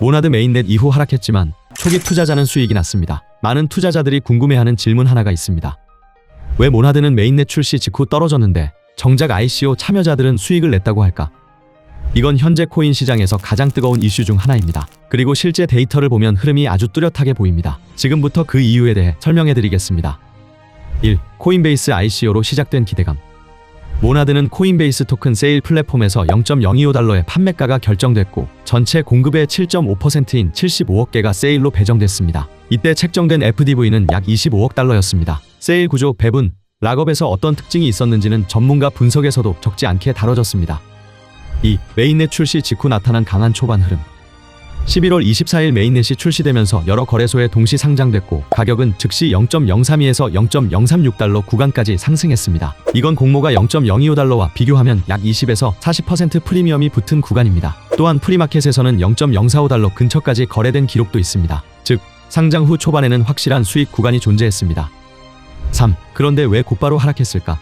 모나드 메인넷 이후 하락했지만 초기 투자자는 수익이 났습니다. 많은 투자자들이 궁금해하는 질문 하나가 있습니다. 왜 모나드는 메인넷 출시 직후 떨어졌는데 정작 ICO 참여자들은 수익을 냈다고 할까? 이건 현재 코인 시장에서 가장 뜨거운 이슈 중 하나입니다. 그리고 실제 데이터를 보면 흐름이 아주 뚜렷하게 보입니다. 지금부터 그 이유에 대해 설명해 드리겠습니다. 1. 코인베이스 ICO로 시작된 기대감. 모나드는 코인베이스 토큰 세일 플랫폼에서 0.025달러의 판매가가 결정됐고 전체 공급의 7.5%인 75억 개가 세일로 배정됐습니다. 이때 책정된 FDV는 약 25억 달러였습니다. 세일 구조, 배분, 락업에서 어떤 특징이 있었는지는 전문가 분석에서도 적지 않게 다뤄졌습니다. 2. 메인넷 출시 직후 나타난 강한 초반 흐름. 11월 24일 메인넷이 출시되면서 여러 거래소에 동시 상장됐고 가격은 즉시 0.032에서 0.036달러 구간까지 상승했습니다. 이건 공모가 0.025달러와 비교하면 약 20에서 40% 프리미엄이 붙은 구간입니다. 또한 프리마켓에서는 0.045달러 근처까지 거래된 기록도 있습니다. 즉 상장 후 초반에는 확실한 수익 구간이 존재했습니다. 3. 그런데 왜 곧바로 하락했을까?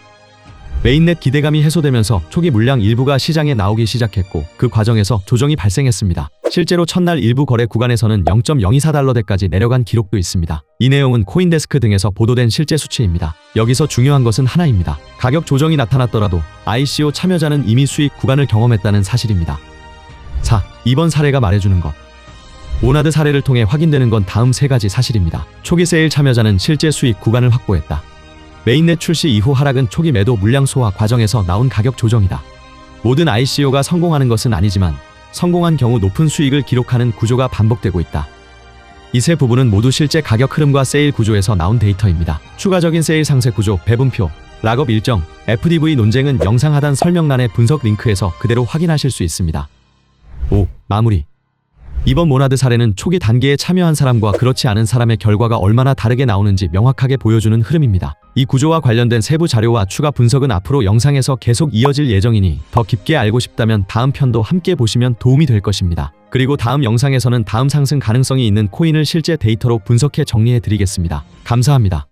메인넷 기대감이 해소되면서 초기 물량 일부가 시장에 나오기 시작했고 그 과정에서 조정이 발생했습니다. 실제로 첫날 일부 거래 구간에서는 0.024달러대까지 내려간 기록도 있습니다. 이 내용은 코인데스크 등에서 보도된 실제 수치입니다. 여기서 중요한 것은 하나입니다. 가격 조정이 나타났더라도 ICO 참여자는 이미 수익 구간을 경험했다는 사실입니다. 4. 이번 사례가 말해주는 것. 모나드 사례를 통해 확인되는 건 다음 세 가지 사실입니다. 초기 세일 참여자는 실제 수익 구간을 확보했다. 메인넷 출시 이후 하락은 초기 매도 물량 소화 과정에서 나온 가격 조정이다. 모든 ICO가 성공하는 것은 아니지만 성공한 경우 높은 수익을 기록하는 구조가 반복되고 있다. 이 세 부분은 모두 실제 가격 흐름과 세일 구조에서 나온 데이터입니다. 추가적인 세일 상세 구조, 배분표, 락업 일정, FDV 논쟁은 영상 하단 설명란의 분석 링크에서 그대로 확인하실 수 있습니다. 5. 마무리 이번 모나드 사례는 초기 단계에 참여한 사람과 그렇지 않은 사람의 결과가 얼마나 다르게 나오는지 명확하게 보여주는 흐름입니다. 이 구조와 관련된 세부 자료와 추가 분석은 앞으로 영상에서 계속 이어질 예정이니 더 깊게 알고 싶다면 다음 편도 함께 보시면 도움이 될 것입니다. 그리고 다음 영상에서는 다음 상승 가능성이 있는 코인을 실제 데이터로 분석해 정리해 드리겠습니다. 감사합니다.